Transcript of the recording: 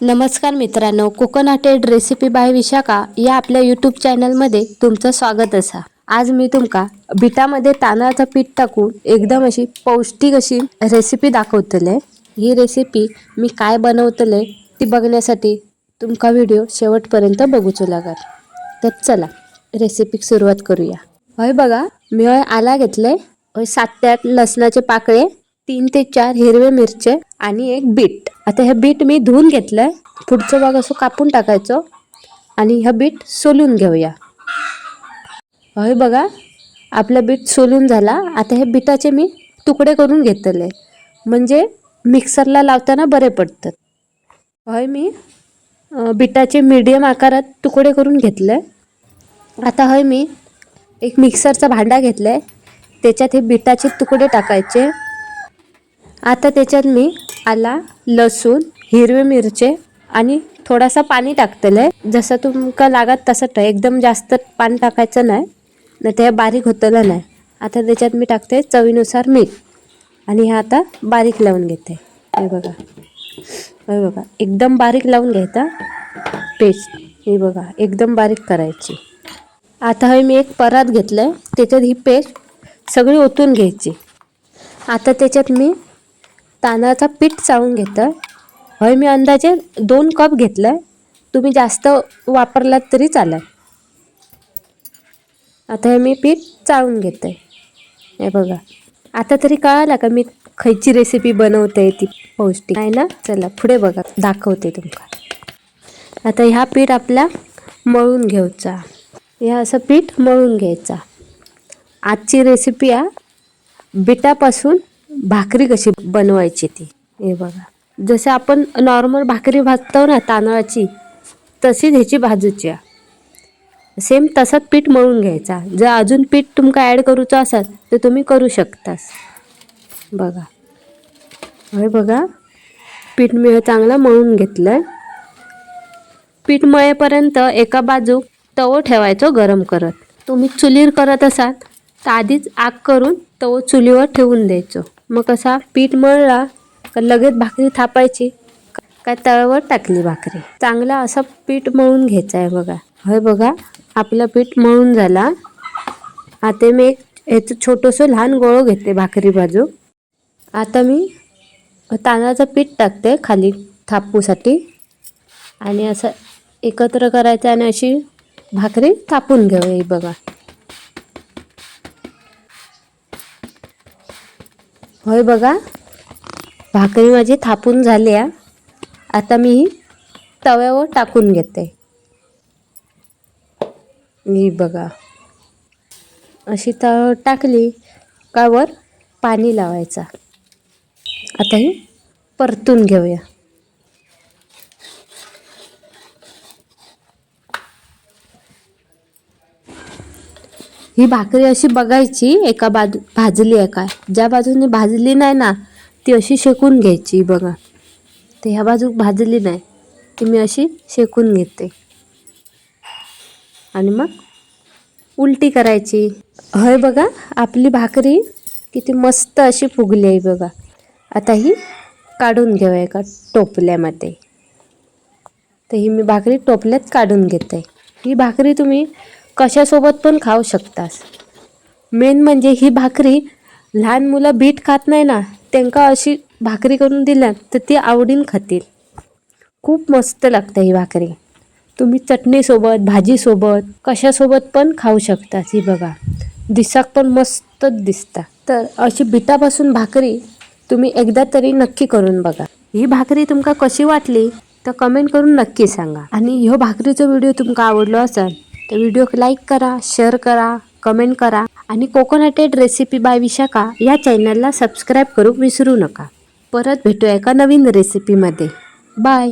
नमस्कार मित्रांनो कोकोनटेड recipe bye Vishakha या आपल्या यूट्यूब चॅनलमध्ये तुमचं स्वागत असा. आज मी तुमका बिटामध्ये तांदळाचं पीठ टाकून एकदम अशी पौष्टिक अशी रेसिपी दाखवतले. ही रेसिपी मी काय बनवतले ती बघण्यासाठी तुमका व्हिडिओ शेवटपर्यंत बघूचो लागत तर चला रेसिपीक सुरुवात करूया. होय बघा मी होय आला घेतले. होय सात ते आठ लसणाचे पाकळे तीन ते चार हिरवे मिरचे आणि एक बीट. आता हे बीट मी धुवून घेतलंय. पुढचं भाग असं कापून टाकायचं. आणि हे बीट सोलून घेऊया. होय बघा आपलं बीट सोलून झाला. आता हे बिटाचे मी तुकडे करून घेतले म्हणजे मिक्सरला लावताना बरे पडतात. होय मी बिटाचे मीडियम आकारात तुकडे करून घेतले. आता हय मी एक मिक्सरचा भांडा घेतलाय. त्याच्यात हे बिटाचे तुकडे टाकायचे. आता त्याच्यात मी आला लसूण हिरवे मिरचे आणि थोडासा पाणी टाकतलं जसं तुमका लागत तसं ट एकदम जास्त पाणी टाकायचं नाही नाही ते बारीक होतलं नाही. आता त्याच्यात मी टाकते चवीनुसार मीठ. आणि हे आता बारीक लावून घेते. हे बघा. हे बघा. एकदम बारीक लावून घ्यायचा पेस्ट. हे बघा. एकदम बारीक करायची. आता हे मी एक परात घेतलं आहे त्याच्यात ही पेस्ट सगळी ओतून घ्यायची. आता त्याच्यात मी तांदळाचा पीठ चाळून घेतं होय मी अंदाजे दोन कप घेतलं. आहे तुम्ही जास्त वापरलात तरी चालेल. आता हे मी पीठ चाळून घेते हे बघा. आता तरी कळालं का मी खयची रेसिपी बनवते ती पौष्टिक. आहे ना? चला पुढे बघा. दाखवते तुमका आता ह्या पीठ आपला मळून घ्यायचा. ह्या असं पीठ मळून घ्यायचा. आजची रेसिपी आहे बिटापासून भाकरी कशी बनवायची ती? हे बघा. जसं आपण नॉर्मल भाकरी भाजतो ना तांदळाची तशीच ह्याची भाजूची सेम तसंच पीठ मळून घ्यायचा. जर अजून पीठ तुमका ॲड करूचं असाल तर तुम्ही करू शकतास. बघा. होय बघा. पीठ मी चांगलं मळून घेतलं पीठ मळेपर्यंत एका बाजू तवो ठेवायचो गरम करत. तुम्ही चुलीवर करत असाल तर आधीच आग करून तवो चुलीवर ठेवून द्यायचो. मग कसा? पीठ मळला का लगेच भाकरी थापायची? काय तव्यावर टाकली भाकरी? चांगला असं पीठ मळून घ्यायचं आहे बघा. होय बघा आपलं पीठ मळून झाला. आता मी एक ह्याचं छोटंसं लहान गोळं घेते भाकरी बाजू. आता मी तांदळाचं पीठ टाकते खाली थापूसाठी. आणि असं एकत्र करायचं आणि अशी भाकरी थापून घेऊया बघा. होय बघा भाकरी माझी थापून झाली आहे आता मी ही तव्यावर टाकून घेते. ही बघा अशी तव्यावर टाकली का वर पाणी लावायचा. आता ही परतून घेऊया. ही भाकरी अशी बघायची एका बाजू भाजली आहे काय? ज्या बाजूने भाजली नाही ना ती अशी शेकून घ्यायची बघा. तर ह्या बाजू भाजली नाही ती मी अशी शेकून घेते. आणि मग उलटी करायची. होय बघा आपली भाकरी किती मस्त अशी फुगली आहे बघा. आता ही काढून घेऊया एका टोपल्यामध्ये. तर ही मी भाकरी टोपल्यात काढून घेते. ही भाकरी तुम्ही कशासोबत पण खाऊ शकतास. मेन म्हणजे ही भाकरी लहान मुलं बीट खात नाही ना त्यांना अशी भाकरी करून दिल्या तर ती आवडीन खातील. खूप मस्त लागते ही भाकरी. तुम्ही चटणीसोबत भाजीसोबत कशासोबत पण खाऊ शकता ही बघा. दिसाक पण मस्तच दिसता. तर अशी बिटापासून भाकरी तुम्ही एकदा तरी नक्की करून बघा. ही भाकरी तुमका कशी वाटली तर कमेंट करून नक्की सांगा. आणि ह्यो भाकरीचो व्हिडिओ तुमका आवडलो असेल तर व्हिडिओ लाईक करा शेअर करा कमेंट करा आणि कोकोनटेड रेसिपी बाय विशाखा या चॅनलला सबस्क्राईब करू विसरू नका. परत भेटूया एका नवीन रेसिपीमध्ये. बाय.